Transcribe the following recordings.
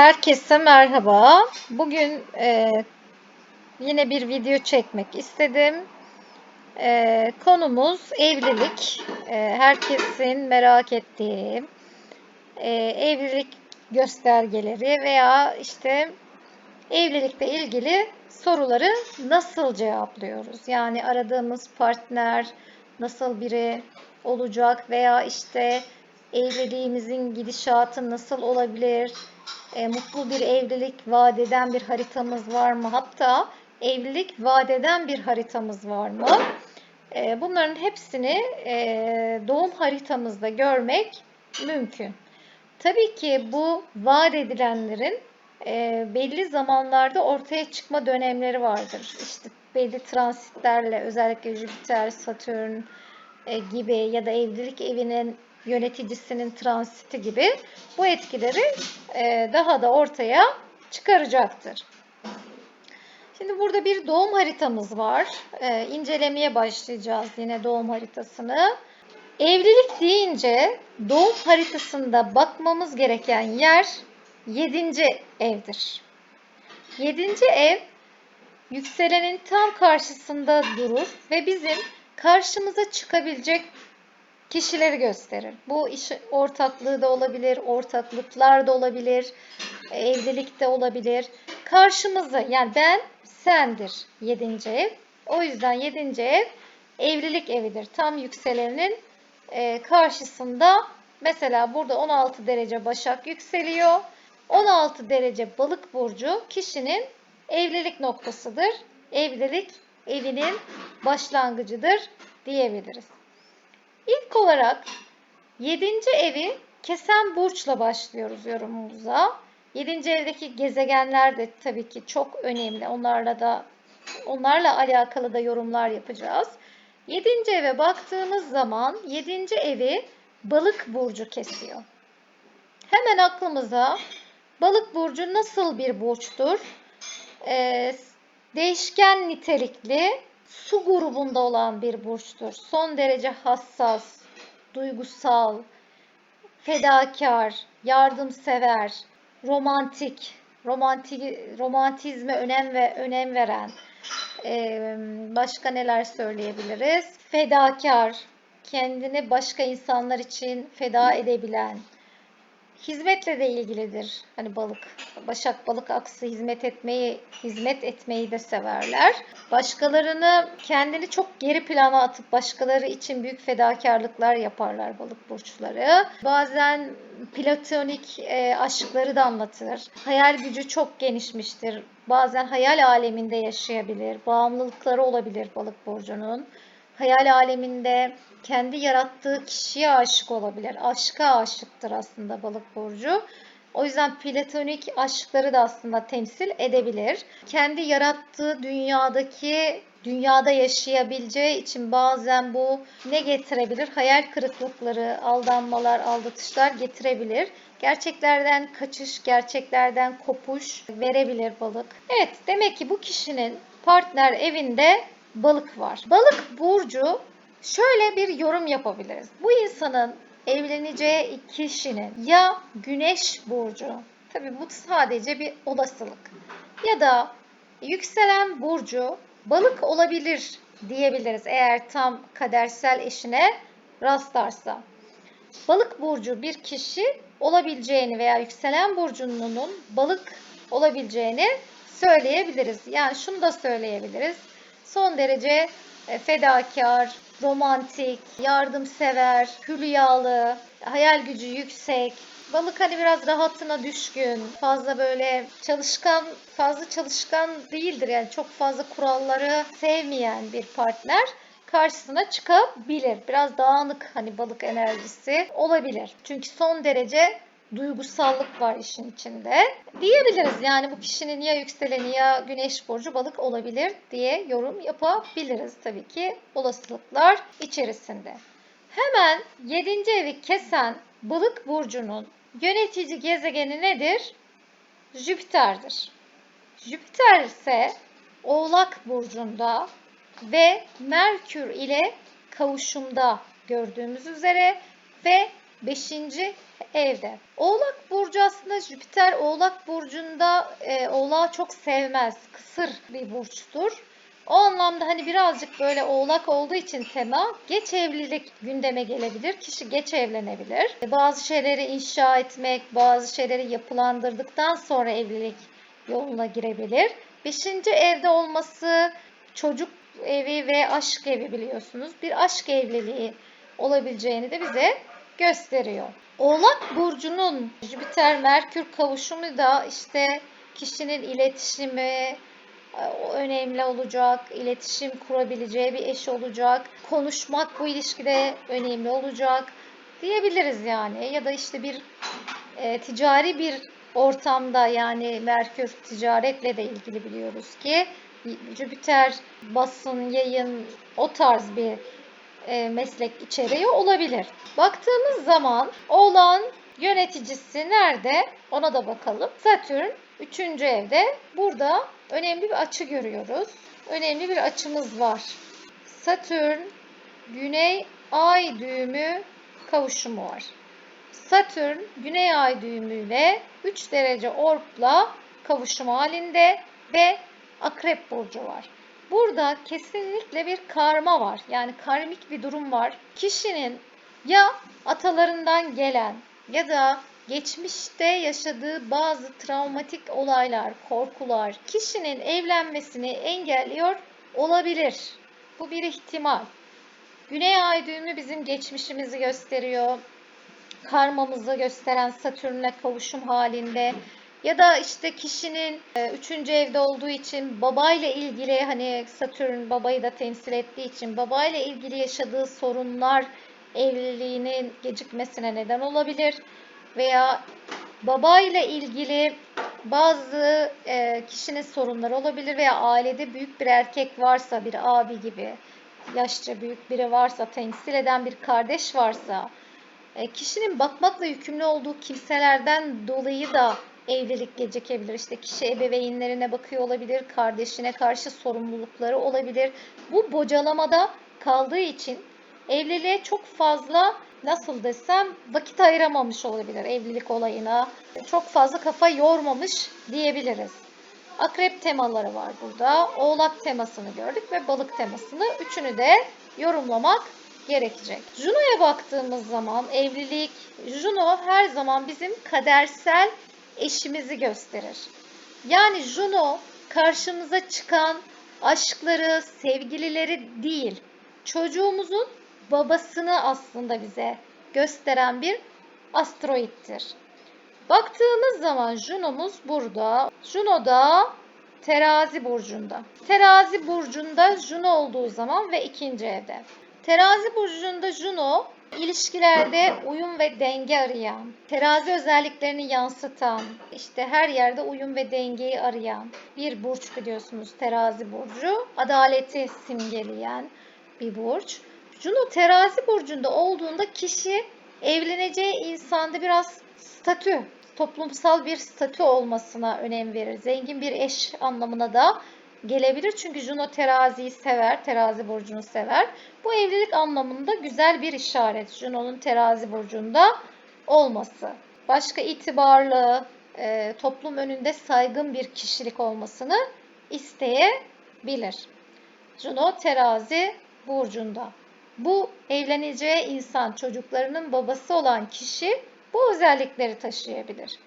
Herkese merhaba. Bugün e, yine bir video çekmek istedim. E, konumuz evlilik. E, herkesin merak ettiği e, evlilik göstergeleri veya işte evlilikle ilgili soruları nasıl cevaplıyoruz? Yani aradığımız partner nasıl biri olacak veya işte evliliğimizin gidişatı nasıl olabilir? E, mutlu bir evlilik vadeden bir haritamız var mı? Hatta evlilik vadeden bir haritamız var mı? E, bunların hepsini e, doğum haritamızda görmek mümkün. Tabii ki bu vaat edilenlerin e, belli zamanlarda ortaya çıkma dönemleri vardır. İşte belli transitlerle özellikle Jüpiter, Satürn e, gibi ya da evlilik evinin yöneticisinin transiti gibi bu etkileri e, daha da ortaya çıkaracaktır. Şimdi burada bir doğum haritamız var. E, incelemeye başlayacağız yine doğum haritasını. Evlilik deyince doğum haritasında bakmamız gereken yer 7. evdir. 7. ev yükselenin tam karşısında durur ve bizim karşımıza çıkabilecek kişileri gösterir. Bu iş ortaklığı da olabilir, ortaklıklar da olabilir, evlilik de olabilir. Karşımıza yani ben sendir 7. ev. O yüzden 7. ev evlilik evidir. Tam yükselenin e, karşısında mesela burada 16 derece Başak yükseliyor. 16 derece Balık burcu kişinin evlilik noktasıdır. Evlilik evinin başlangıcıdır diyebiliriz. İlk olarak 7. evi kesen burçla başlıyoruz yorumumuza. 7. evdeki gezegenler de tabii ki çok önemli. Onlarla da onlarla alakalı da yorumlar yapacağız. 7. eve baktığımız zaman 7. evi balık burcu kesiyor. Hemen aklımıza balık burcu nasıl bir burçtur? Ee, değişken nitelikli su grubunda olan bir burçtur. Son derece hassas, duygusal, fedakar, yardımsever, romantik, romantik romantizme önem ve önem veren. Ee, başka neler söyleyebiliriz? Fedakar, kendini başka insanlar için feda edebilen, hizmetle de ilgilidir. Hani balık, başak balık aksı hizmet etmeyi, hizmet etmeyi de severler. Başkalarını kendini çok geri plana atıp başkaları için büyük fedakarlıklar yaparlar balık burçları. Bazen platonik e, aşkları da anlatır. Hayal gücü çok genişmiştir. Bazen hayal aleminde yaşayabilir. Bağımlılıkları olabilir balık burcunun hayal aleminde kendi yarattığı kişiye aşık olabilir. Aşka aşıktır aslında balık burcu. O yüzden platonik aşkları da aslında temsil edebilir. Kendi yarattığı dünyadaki dünyada yaşayabileceği için bazen bu ne getirebilir? Hayal kırıklıkları, aldanmalar, aldatışlar getirebilir. Gerçeklerden kaçış, gerçeklerden kopuş verebilir balık. Evet, demek ki bu kişinin partner evinde balık var. Balık burcu şöyle bir yorum yapabiliriz. Bu insanın evleneceği kişinin ya güneş burcu, tabi bu sadece bir olasılık ya da yükselen burcu balık olabilir diyebiliriz eğer tam kadersel eşine rastlarsa. Balık burcu bir kişi olabileceğini veya yükselen burcunun balık olabileceğini söyleyebiliriz. Yani şunu da söyleyebiliriz son derece fedakar, romantik, yardımsever, hülyalı, hayal gücü yüksek. Balık hani biraz rahatına düşkün, fazla böyle çalışkan, fazla çalışkan değildir yani çok fazla kuralları sevmeyen bir partner karşısına çıkabilir. Biraz dağınık hani balık enerjisi olabilir. Çünkü son derece duygusallık var işin içinde. Diyebiliriz yani bu kişinin ya yükseleni ya güneş burcu balık olabilir diye yorum yapabiliriz tabii ki olasılıklar içerisinde. Hemen 7. evi kesen balık burcunun yönetici gezegeni nedir? Jüpiter'dir. Jüpiter ise Oğlak burcunda ve Merkür ile kavuşumda gördüğümüz üzere ve 5. evde. Oğlak burcu aslında Jüpiter Oğlak burcunda e, Oğlağı çok sevmez. Kısır bir burçtur. O anlamda hani birazcık böyle oğlak olduğu için tema geç evlilik gündeme gelebilir. Kişi geç evlenebilir. Bazı şeyleri inşa etmek, bazı şeyleri yapılandırdıktan sonra evlilik yoluna girebilir. Beşinci evde olması çocuk evi ve aşk evi biliyorsunuz. Bir aşk evliliği olabileceğini de bize gösteriyor. Oğlak burcunun Jüpiter Merkür kavuşumu da işte kişinin iletişimi, önemli olacak, iletişim kurabileceği bir eş olacak, konuşmak bu ilişkide önemli olacak diyebiliriz yani. Ya da işte bir e, ticari bir ortamda yani Merkür ticaretle de ilgili biliyoruz ki Jüpiter basın, yayın o tarz bir e, meslek içeriği olabilir. Baktığımız zaman Oğlan yöneticisi nerede? Ona da bakalım. Satürn 3. evde. Burada önemli bir açı görüyoruz. Önemli bir açımız var. Satürn Güney Ay düğümü kavuşumu var. Satürn Güney Ay düğümüyle 3 derece orpla kavuşum halinde ve Akrep burcu var. Burada kesinlikle bir karma var. Yani karmik bir durum var. Kişinin ya atalarından gelen ya da geçmişte yaşadığı bazı travmatik olaylar, korkular kişinin evlenmesini engelliyor olabilir. Bu bir ihtimal. Güney ay düğümü bizim geçmişimizi gösteriyor. Karmamızı gösteren Satürn'le kavuşum halinde ya da işte kişinin e, üçüncü evde olduğu için babayla ilgili hani Satürn babayı da temsil ettiği için babayla ilgili yaşadığı sorunlar evliliğinin gecikmesine neden olabilir. Veya babayla ilgili bazı e, kişinin sorunları olabilir veya ailede büyük bir erkek varsa bir abi gibi yaşça büyük biri varsa temsil eden bir kardeş varsa e, kişinin bakmakla yükümlü olduğu kimselerden dolayı da evlilik gecikebilir. İşte kişi ebeveynlerine bakıyor olabilir, kardeşine karşı sorumlulukları olabilir. Bu bocalamada kaldığı için evliliğe çok fazla nasıl desem vakit ayıramamış olabilir evlilik olayına. Çok fazla kafa yormamış diyebiliriz. Akrep temaları var burada. Oğlak temasını gördük ve balık temasını. Üçünü de yorumlamak gerekecek. Juno'ya baktığımız zaman evlilik, Juno her zaman bizim kadersel eşimizi gösterir. Yani Juno karşımıza çıkan aşkları, sevgilileri değil, çocuğumuzun babasını aslında bize gösteren bir asteroittir. Baktığımız zaman Juno'muz burada. Juno da terazi burcunda. Terazi burcunda Juno olduğu zaman ve ikinci evde. Terazi burcunda Juno ilişkilerde uyum ve denge arayan, terazi özelliklerini yansıtan, işte her yerde uyum ve dengeyi arayan bir burç biliyorsunuz terazi burcu. Adaleti simgeleyen bir burç. Juno terazi burcunda olduğunda kişi evleneceği insanda biraz statü, toplumsal bir statü olmasına önem verir. Zengin bir eş anlamına da gelebilir. Çünkü Juno teraziyi sever, terazi burcunu sever. Bu evlilik anlamında güzel bir işaret Juno'nun terazi burcunda olması. Başka itibarlı, e, toplum önünde saygın bir kişilik olmasını isteyebilir. Juno terazi burcunda. Bu evleneceği insan, çocuklarının babası olan kişi bu özellikleri taşıyabilir.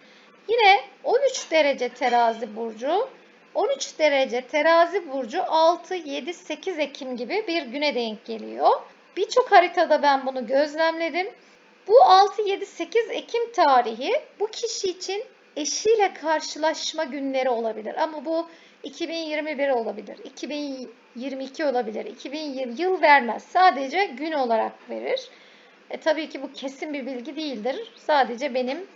Yine 13 derece terazi burcu 13 derece terazi burcu 6, 7, 8 Ekim gibi bir güne denk geliyor. Birçok haritada ben bunu gözlemledim. Bu 6, 7, 8 Ekim tarihi bu kişi için eşiyle karşılaşma günleri olabilir. Ama bu 2021 olabilir, 2022 olabilir, 2020 yıl vermez. Sadece gün olarak verir. E, tabii ki bu kesin bir bilgi değildir. Sadece benim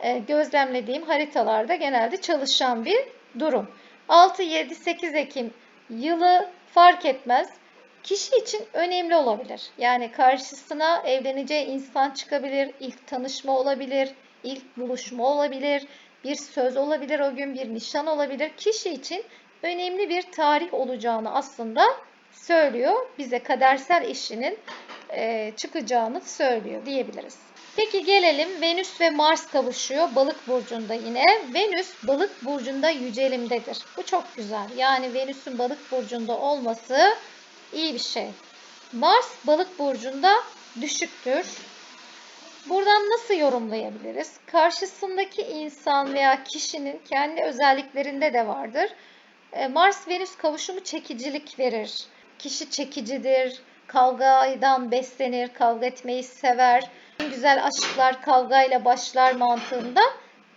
e, gözlemlediğim haritalarda genelde çalışan bir durum. 6, 7, 8 Ekim yılı fark etmez. Kişi için önemli olabilir. Yani karşısına evleneceği insan çıkabilir, ilk tanışma olabilir, ilk buluşma olabilir, bir söz olabilir o gün, bir nişan olabilir. Kişi için önemli bir tarih olacağını aslında söylüyor. Bize kadersel eşinin çıkacağını söylüyor diyebiliriz. Peki gelelim Venüs ve Mars kavuşuyor balık burcunda yine. Venüs balık burcunda yücelimdedir. Bu çok güzel. Yani Venüs'ün balık burcunda olması iyi bir şey. Mars balık burcunda düşüktür. Buradan nasıl yorumlayabiliriz? Karşısındaki insan veya kişinin kendi özelliklerinde de vardır. E, Mars-Venüs kavuşumu çekicilik verir. Kişi çekicidir, kavgadan beslenir, kavga etmeyi sever. Güzel aşklar kavgayla başlar mantığında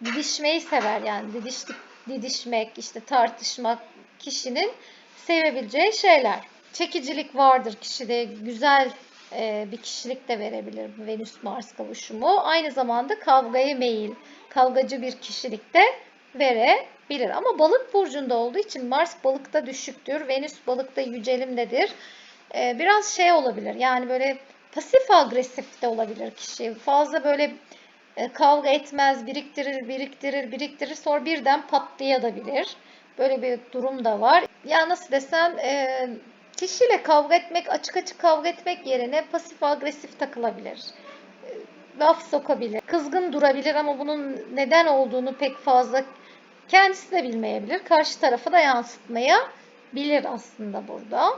didişmeyi sever. Yani didiştik, didişmek, işte tartışmak kişinin sevebileceği şeyler. Çekicilik vardır kişide, güzel e, bir kişilik de verebilir Venüs-Mars kavuşumu. Aynı zamanda kavgaya meyil, kavgacı bir kişilik de verebilir. Ama balık burcunda olduğu için Mars balıkta düşüktür, Venüs balıkta yücelimdedir. E, biraz şey olabilir yani böyle pasif agresif de olabilir kişi. Fazla böyle e, kavga etmez, biriktirir, biriktirir, biriktirir sonra birden patlayabilir. Böyle bir durum da var. Ya nasıl desem e, kişiyle kavga etmek, açık açık kavga etmek yerine pasif agresif takılabilir. E, laf sokabilir, kızgın durabilir ama bunun neden olduğunu pek fazla kendisi de bilmeyebilir. Karşı tarafa da yansıtmaya bilir aslında burada.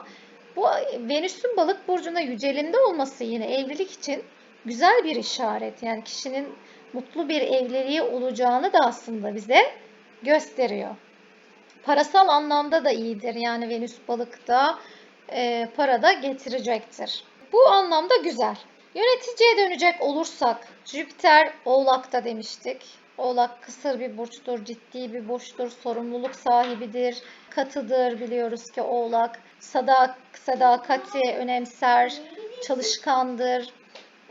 Bu Venüs'ün balık burcunda yücelinde olması yine evlilik için güzel bir işaret. Yani kişinin mutlu bir evliliği olacağını da aslında bize gösteriyor. Parasal anlamda da iyidir. Yani Venüs balıkta e, para da getirecektir. Bu anlamda güzel. Yöneticiye dönecek olursak Jüpiter Oğlak'ta demiştik. Oğlak kısır bir burçtur, ciddi bir burçtur, sorumluluk sahibidir, katıdır biliyoruz ki Oğlak. Sadak, sadakati önemser, çalışkandır,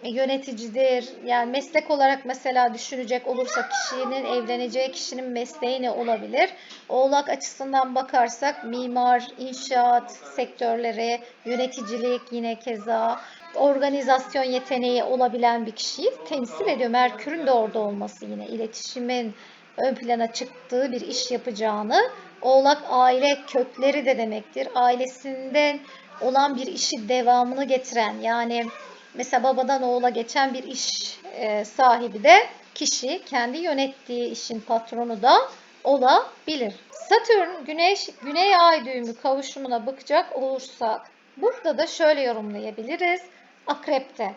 yöneticidir. Yani meslek olarak mesela düşünecek olursak kişinin evleneceği kişinin mesleği ne olabilir? Oğlak açısından bakarsak mimar, inşaat sektörleri, yöneticilik yine keza organizasyon yeteneği olabilen bir kişiyi temsil ediyor. Merkür'ün de orada olması yine iletişimin ön plana çıktığı bir iş yapacağını. Oğlak aile kökleri de demektir. Ailesinden olan bir işi devamını getiren yani mesela babadan oğula geçen bir iş e, sahibi de kişi kendi yönettiği işin patronu da olabilir. Satürn Güneş Güney Ay düğümü kavuşumuna bakacak olursak burada da şöyle yorumlayabiliriz. Akrep'te.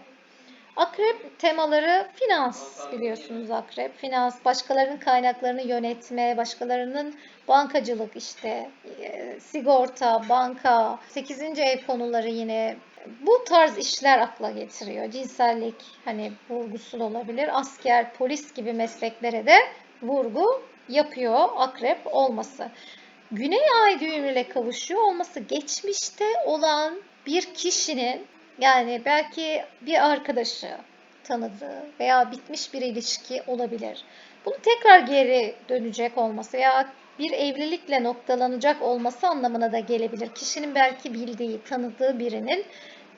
Akrep temaları finans biliyorsunuz akrep. Finans, başkalarının kaynaklarını yönetme, başkalarının bankacılık işte, e, sigorta, banka, 8. ev konuları yine bu tarz işler akla getiriyor. Cinsellik hani vurgusu olabilir. Asker, polis gibi mesleklere de vurgu yapıyor akrep olması. Güney ay düğümüyle kavuşuyor olması geçmişte olan bir kişinin yani belki bir arkadaşı tanıdığı veya bitmiş bir ilişki olabilir. Bunu tekrar geri dönecek olması veya bir evlilikle noktalanacak olması anlamına da gelebilir. Kişinin belki bildiği, tanıdığı birinin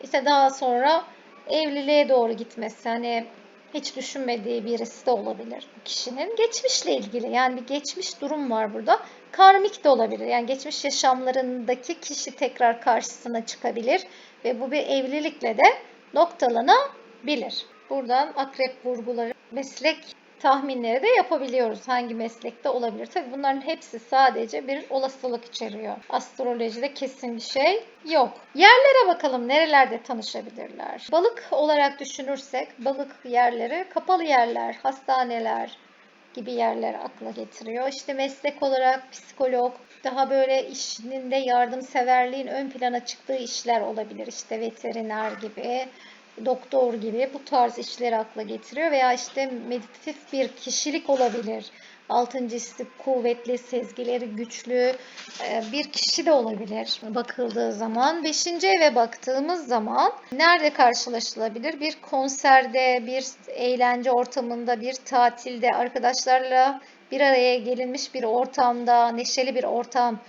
işte daha sonra evliliğe doğru gitmesi. Hani hiç düşünmediği birisi de olabilir bu kişinin. Geçmişle ilgili yani bir geçmiş durum var burada. Karmik de olabilir. Yani geçmiş yaşamlarındaki kişi tekrar karşısına çıkabilir ve bu bir evlilikle de noktalanabilir. Buradan akrep vurguları, meslek tahminleri de yapabiliyoruz. Hangi meslekte olabilir? Tabii bunların hepsi sadece bir olasılık içeriyor. Astrolojide kesin bir şey yok. Yerlere bakalım nerelerde tanışabilirler. Balık olarak düşünürsek balık yerleri kapalı yerler, hastaneler, gibi yerler akla getiriyor. İşte meslek olarak psikolog, daha böyle işinde yardımseverliğin ön plana çıktığı işler olabilir. İşte veteriner gibi, doktor gibi bu tarz işleri akla getiriyor veya işte meditatif bir kişilik olabilir. Altıncı hissi kuvvetli, sezgileri güçlü e, bir kişi de olabilir bakıldığı zaman. Beşinci eve baktığımız zaman nerede karşılaşılabilir? Bir konserde, bir eğlence ortamında, bir tatilde, arkadaşlarla bir araya gelinmiş bir ortamda, neşeli bir ortam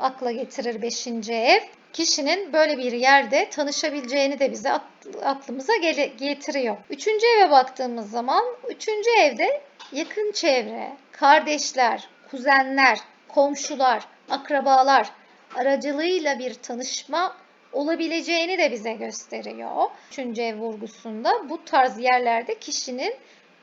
akla getirir beşinci ev kişinin böyle bir yerde tanışabileceğini de bize aklımıza getiriyor. Üçüncü eve baktığımız zaman üçüncü evde yakın çevre, kardeşler, kuzenler, komşular, akrabalar aracılığıyla bir tanışma olabileceğini de bize gösteriyor. Üçüncü ev vurgusunda bu tarz yerlerde kişinin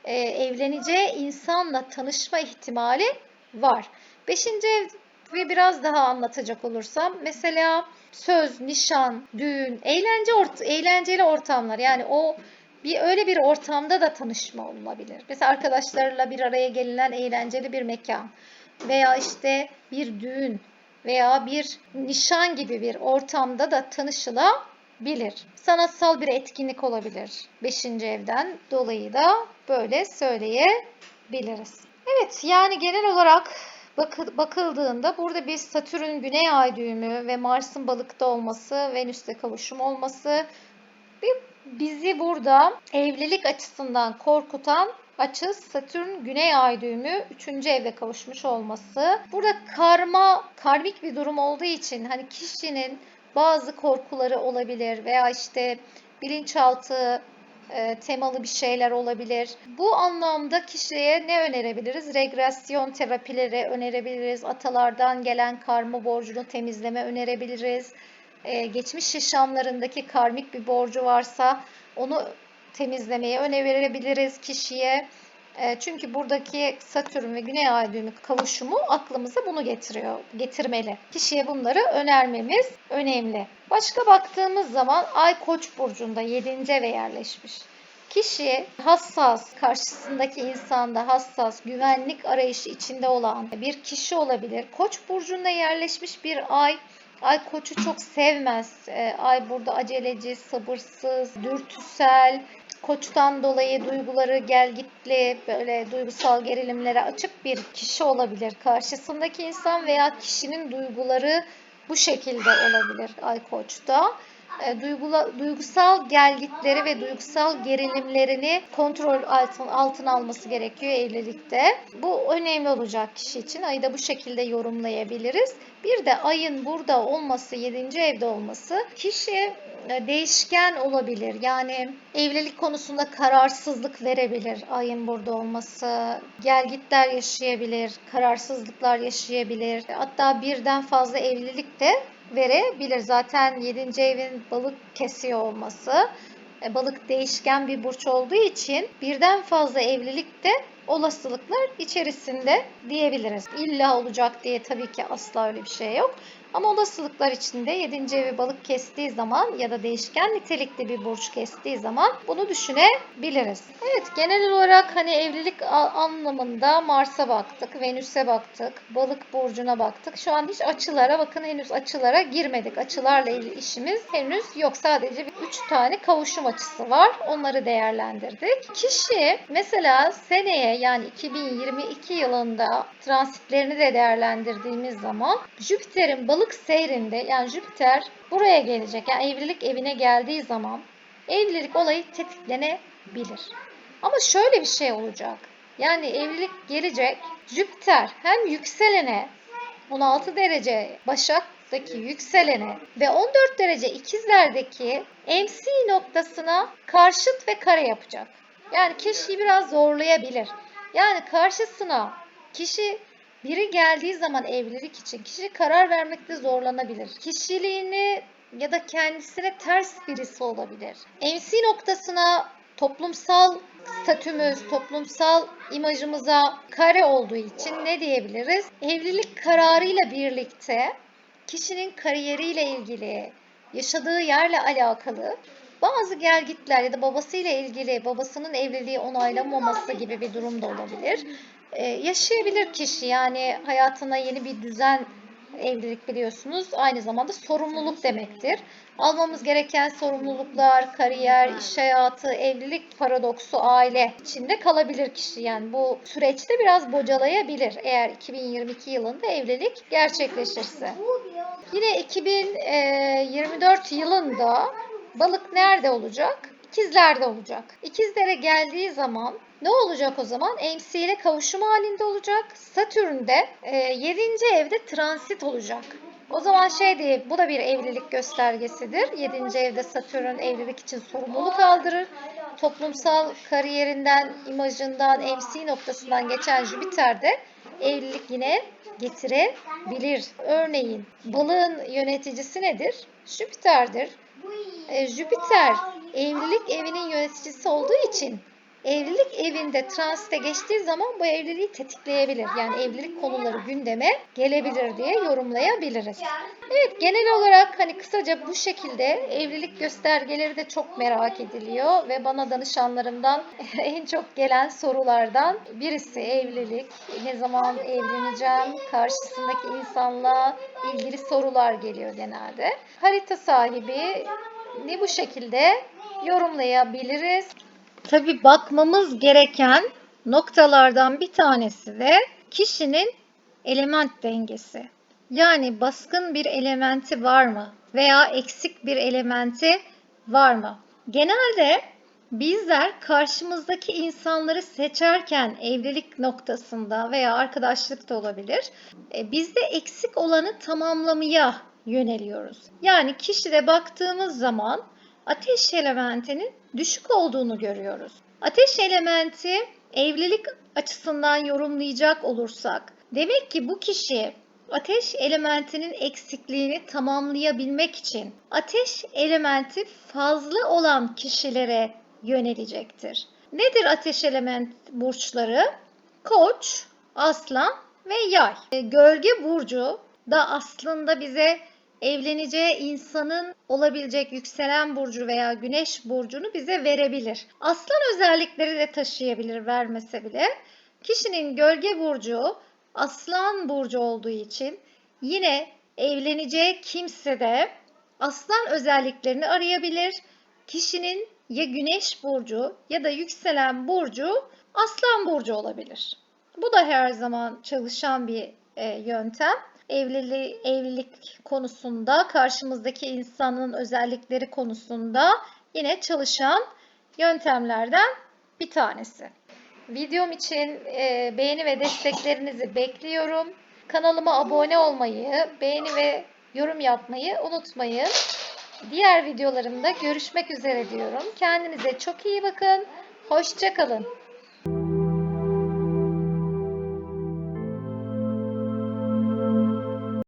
e, evleneceği insanla tanışma ihtimali var. Beşinci ev ve biraz daha anlatacak olursam mesela söz, nişan, düğün, eğlence ort eğlenceli ortamlar yani o bir öyle bir ortamda da tanışma olabilir. Mesela arkadaşlarla bir araya gelinen eğlenceli bir mekan veya işte bir düğün veya bir nişan gibi bir ortamda da tanışılabilir. Sanatsal bir etkinlik olabilir. Beşinci evden dolayı da böyle söyleyebiliriz. Evet yani genel olarak bakı- bakıldığında burada bir Satürn güney ay düğümü ve Mars'ın balıkta olması, Venüs'te kavuşum olması bir bizi burada evlilik açısından korkutan açı Satürn güney ay düğümü 3. evde kavuşmuş olması. Burada karma, karmik bir durum olduğu için hani kişinin bazı korkuları olabilir veya işte bilinçaltı temalı bir şeyler olabilir. Bu anlamda kişiye ne önerebiliriz? Regresyon terapileri önerebiliriz. Atalardan gelen karma borcunu temizleme önerebiliriz. E, geçmiş yaşamlarındaki karmik bir borcu varsa onu temizlemeye önerebiliriz kişiye. E, çünkü buradaki Satürn ve Güney Ay düğümü kavuşumu aklımıza bunu getiriyor, getirmeli. Kişiye bunları önermemiz önemli. Başka baktığımız zaman Ay Koç burcunda 7. eve yerleşmiş. Kişi hassas, karşısındaki insanda hassas, güvenlik arayışı içinde olan bir kişi olabilir. Koç burcunda yerleşmiş bir ay Ay koçu çok sevmez. Ee, Ay burada aceleci, sabırsız, dürtüsel, koçtan dolayı duyguları gelgitli, böyle duygusal gerilimlere açık bir kişi olabilir. Karşısındaki insan veya kişinin duyguları bu şekilde olabilir Ay koçta. E, duygula, duygusal gelgitleri ve duygusal gerilimlerini kontrol altına, altına alması gerekiyor evlilikte. Bu önemli olacak kişi için. Ayı da bu şekilde yorumlayabiliriz. Bir de ayın burada olması, 7. evde olması kişi değişken olabilir. Yani evlilik konusunda kararsızlık verebilir ayın burada olması. Gelgitler yaşayabilir, kararsızlıklar yaşayabilir. Hatta birden fazla evlilik de verebilir. Zaten 7. evin balık kesiyor olması. E, Balık değişken bir burç olduğu için birden fazla evlilik de olasılıklar içerisinde diyebiliriz. İlla olacak diye tabii ki asla öyle bir şey yok. Ama olasılıklar içinde 7. evi balık kestiği zaman ya da değişken nitelikli bir burç kestiği zaman bunu düşünebiliriz. Evet genel olarak hani evlilik anlamında Mars'a baktık, Venüs'e baktık, balık burcuna baktık. Şu an hiç açılara bakın henüz açılara girmedik. Açılarla ilgili işimiz henüz yok. Sadece 3 tane kavuşum açısı var. Onları değerlendirdik. Kişi mesela seneye yani 2022 yılında transitlerini de değerlendirdiğimiz zaman Jüpiter'in balık seyrinde yani Jüpiter buraya gelecek. Yani evlilik evine geldiği zaman evlilik olayı tetiklenebilir. Ama şöyle bir şey olacak. Yani evlilik gelecek. Jüpiter hem yükselene 16 derece Başak'taki yükselene ve 14 derece ikizlerdeki MC noktasına karşıt ve kare yapacak. Yani kişiyi biraz zorlayabilir. Yani karşısına kişi biri geldiği zaman evlilik için kişi karar vermekte zorlanabilir. Kişiliğini ya da kendisine ters birisi olabilir. MC noktasına toplumsal statümüz, toplumsal imajımıza kare olduğu için ne diyebiliriz? Evlilik kararıyla birlikte kişinin kariyeriyle ilgili, yaşadığı yerle alakalı bazı gelgitler ya da babasıyla ilgili babasının evliliği onaylamaması gibi bir durum da olabilir. Ee, yaşayabilir kişi yani hayatına yeni bir düzen evlilik biliyorsunuz aynı zamanda sorumluluk demektir. Almamız gereken sorumluluklar, kariyer, iş hayatı, evlilik paradoksu, aile içinde kalabilir kişi. Yani bu süreçte biraz bocalayabilir eğer 2022 yılında evlilik gerçekleşirse. Yine 2024 yılında balık nerede olacak? İkizlerde olacak. İkizlere geldiği zaman ne olacak o zaman? MC ile kavuşum halinde olacak. Satürn'de e, 7. evde transit olacak. O zaman şey diye bu da bir evlilik göstergesidir. 7. evde Satürn evlilik için sorumluluk aldırır. Toplumsal kariyerinden, imajından, MC noktasından geçen Jüpiter de evlilik yine getirebilir. Örneğin balığın yöneticisi nedir? Jüpiter'dir. E, Jüpiter evlilik evinin yöneticisi olduğu için evlilik evinde transite geçtiği zaman bu evliliği tetikleyebilir. Yani evlilik konuları gündeme gelebilir diye yorumlayabiliriz. Evet genel olarak hani kısaca bu şekilde evlilik göstergeleri de çok merak ediliyor ve bana danışanlarımdan en çok gelen sorulardan birisi evlilik. Ne zaman evleneceğim? Karşısındaki insanla ilgili sorular geliyor genelde. Harita sahibi ne bu şekilde yorumlayabiliriz. Tabi bakmamız gereken noktalardan bir tanesi de kişinin element dengesi. Yani baskın bir elementi var mı veya eksik bir elementi var mı? Genelde bizler karşımızdaki insanları seçerken evlilik noktasında veya arkadaşlık da olabilir. e, Bizde eksik olanı tamamlamaya yöneliyoruz. Yani kişide baktığımız zaman ateş elementinin düşük olduğunu görüyoruz. Ateş elementi evlilik açısından yorumlayacak olursak demek ki bu kişi ateş elementinin eksikliğini tamamlayabilmek için ateş elementi fazla olan kişilere yönelecektir. Nedir ateş element burçları? Koç, aslan ve yay. Gölge burcu da aslında bize evleneceği insanın olabilecek yükselen burcu veya güneş burcunu bize verebilir. Aslan özellikleri de taşıyabilir vermese bile. Kişinin gölge burcu aslan burcu olduğu için yine evleneceği kimse de aslan özelliklerini arayabilir. Kişinin ya güneş burcu ya da yükselen burcu aslan burcu olabilir. Bu da her zaman çalışan bir e, yöntem. Evliliği, evlilik konusunda, karşımızdaki insanın özellikleri konusunda yine çalışan yöntemlerden bir tanesi. Videom için e, beğeni ve desteklerinizi bekliyorum. Kanalıma abone olmayı, beğeni ve yorum yapmayı unutmayın. Diğer videolarımda görüşmek üzere diyorum. Kendinize çok iyi bakın. Hoşçakalın.